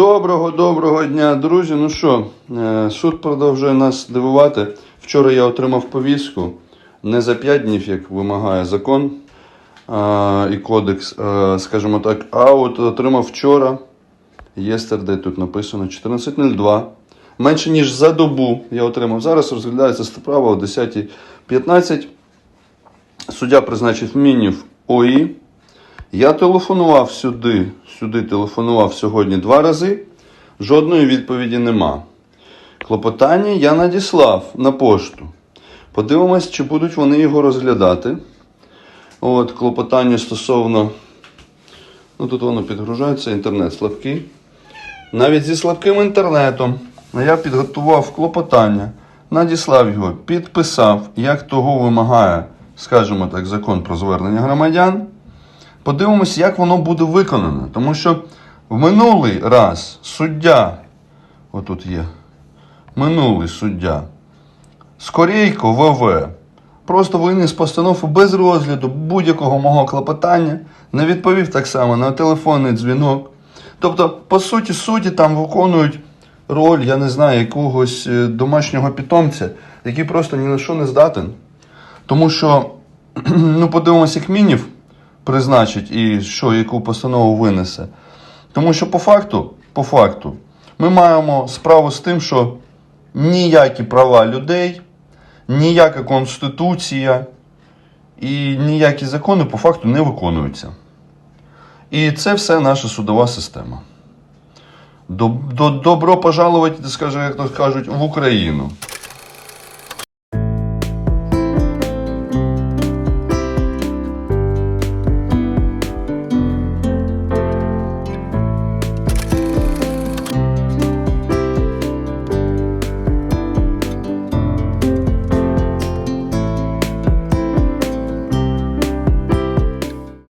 Доброго доброго дня, друзі. Ну що, е, суд продовжує нас дивувати. Вчора я отримав повістку не за 5 днів, як вимагає закон а, і кодекс, а, скажімо так, а от отримав вчора. Yesterday тут написано 14.02. Менше ніж за добу я отримав. Зараз розглядається справа о 10.15. Суддя призначив мінів ОІ. Я телефонував сюди, сюди телефонував сьогодні два рази. Жодної відповіді нема. Клопотання я надіслав на пошту. Подивимось, чи будуть вони його розглядати. От, клопотання стосовно. Ну, тут воно підгружається, інтернет слабкий. Навіть зі слабким інтернетом я підготував клопотання, надіслав його, підписав, як того вимагає, скажімо так, закон про звернення громадян. Подивимось, як воно буде виконано. Тому що в минулий раз суддя, отут є, минулий суддя, Скорейко ВВ, просто виніс постанову без розгляду будь-якого мого клопотання, не відповів так само на телефонний дзвінок. Тобто, по суті, судді там виконують роль, я не знаю, якогось е, домашнього питомця, який просто ні на що не здатен. Тому що, ну, подивимося, як мінів призначить і що, яку постанову винесе. Тому що по факту, по факту, ми маємо справу з тим, що ніякі права людей, ніяка конституція і ніякі закони по факту не виконуються. І це все наша судова система. До, до, добро пожаловать, скажімо, як то кажуть, в Україну.